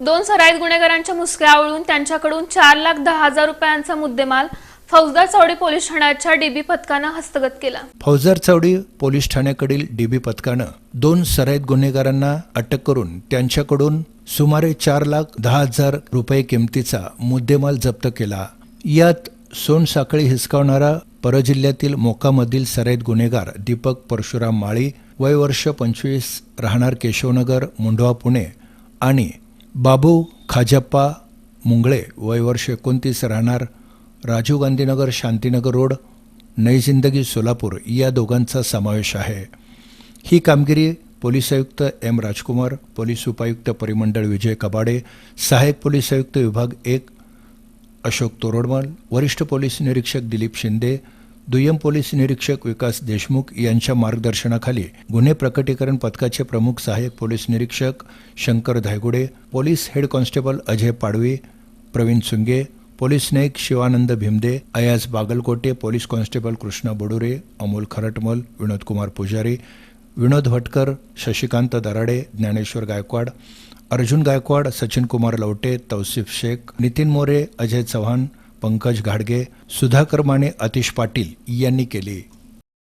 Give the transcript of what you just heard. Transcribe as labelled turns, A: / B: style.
A: दोन सराईत गुन्हेगारांच्या मुसक्या आवळून त्यांच्याकडून चार लाख दहा हजार रुपयांचा मुद्देमाल फौजदार चौडी पोलीस ठाण्याच्या डीबी पथकानं हस्तगत केला.
B: फौजदार चौडी पोलीस ठाण्याकडील डीबी पथकानं दोन सराईत गुन्हेगारांना अटक करून त्यांच्याकडून सुमारे चार लाख दहा हजार रुपये किमतीचा मुद्देमाल जप्त केला. यात सोनसाखळी हिसकावणारा परजिल्ह्यातील मोकामधील सराईत गुन्हेगार दीपक परशुराम माळी वय वर्ष पंचवीस राहणार केशवनगर मुंढवा पुणे आणि बाबू खाजप्पा मुंगळे वय वर्ष एकोणतीस राहणार राजीव गांधीनगर शांतीनगर रोड नई जिंदगी सोलापूर या दोघांचा समावेश आहे. ही कामगिरी पोलीस आयुक्त एम राजकुमार पोलीस उपायुक्त परिमंडळ विजय कबाडे सहाय्यक पोलीस आयुक्त विभाग एक अशोक तोरडमल वरिष्ठ पोलीस निरीक्षक दिलीप शिंदे दुय्यम पोलीस निरीक्षक विकास देशमुख यांच्या मार्गदर्शनाखाली गुन्हे प्रकटीकरण पथकाचे प्रमुख सहाय्यक पोलीस निरीक्षक Shankar Dhaygude police head constable Ajay Padvi Pravin Sunge police Naik Shivanand Bhimde Ayaz Bagalkote police constable Krishna Badure Amol Kharatmal Vinodkumar Pujari Vinod Bhatkar Shashikant Darade Dnyaneshwar Gaikwad Arjun Gaikwad Sachin Kumar Lavate Tausif Shaikh Nitin More Ajay Chavan Pankaj घाडगे सुधाकर माने अतिश पाटील यांनी केली.